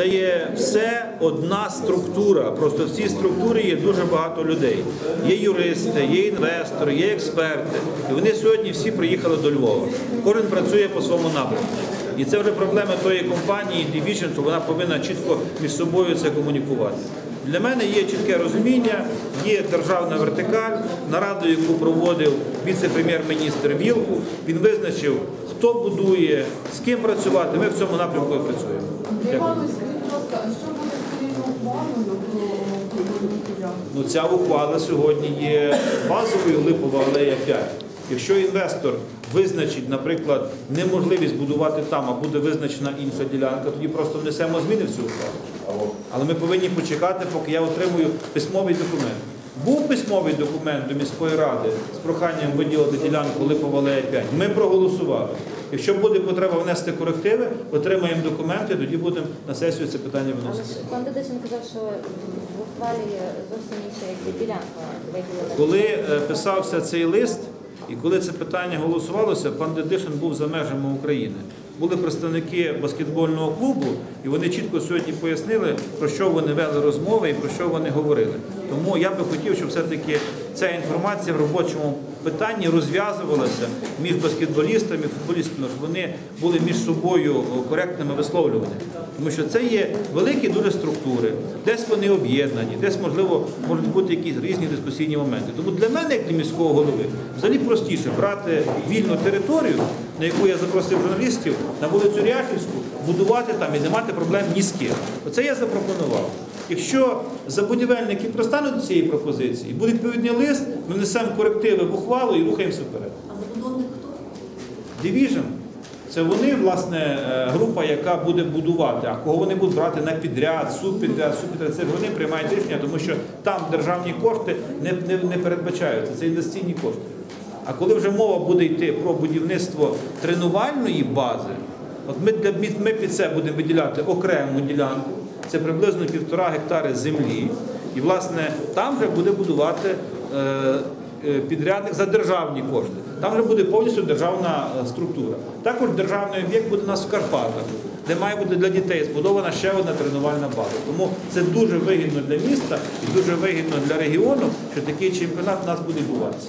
Це є все одна структура. Просто в цій структурі є дуже багато людей. Є юристи, є інвестори, є експерти. І вони сьогодні всі приїхали до Львова. Кожен працює по своєму напрямку. І це вже проблема тої компанії Division, що вона повинна чітко між собою це комунікувати. Для мене є чітке розуміння, є державна вертикаль, нараду, яку проводив віце-прем'єр-міністр Вілку. Він визначив, хто будує, з ким працювати. Ми в цьому напрямку і працюємо. Дякую. Іване, скажіть, будь ласка, що буде з цією ухвалою про будівля? Ну, ця ухвала сьогодні є базовою липова алея 5. Якщо інвестор визначить, наприклад, неможливість будувати там, а буде визначена інша ділянка, тоді просто внесемо зміни в цю ухвалу. Але ми повинні почекати, поки я отримую письмовий документ. Був письмовий документ до міської ради з проханням виділити ділянку Липова алея 5. Ми проголосували. Якщо буде потреба внести корективи, отримаємо документи, тоді будемо на сесію це питання виносити. пан Дедишин казав, що в ухвалі зовсім інша ділянка виділена. Коли е, писався цей лист, і коли це питання голосувалося, пан Дедишин був за межами України. Були представники баскетбольного клубу, і вони чітко сьогодні пояснили, про що вони вели розмови і про що вони говорили. Тому я би хотів, щоб все-таки ця інформація в робочому питанні розв'язувалася між баскетболістами футболістами, щоб вони були між собою коректними висловлюваннями. Тому що це є великі дуже структури, десь вони об'єднані, десь, можливо, можуть бути якісь різні дискусійні моменти. Тому для мене, як для міського голови, взагалі простіше брати вільну територію, на яку я запросив журналістів, на вулицю Ряхівську, будувати там і не мати проблем ні з ким. Оце я запропонував. Якщо забудівельники пристануть до цієї пропозиції, буде відповідний лист, ми внесемо корективи в ухвалу і рухаємося вперед. А забудовник хто? Division – це вони, власне, е, група, яка буде будувати. А кого вони будуть брати на підряд, субпідряд, субпідряд, це вони приймають рішення, тому що там державні кошти не, не, не передбачаються, це інвестиційні кошти. А коли вже мова буде йти про будівництво тренувальної бази, от ми, для, ми під це будемо виділяти окрему ділянку, це приблизно півтора гектари землі. І, власне, там вже буде будувати е, е, підрядник за державні кошти. Там вже буде повністю державна е, структура. Також державний об'єкт буде у нас в Карпатах, де має бути для дітей збудована ще одна тренувальна база. Тому це дуже вигідно для міста і дуже вигідно для регіону, що такий чемпіонат у нас буде відбуватися.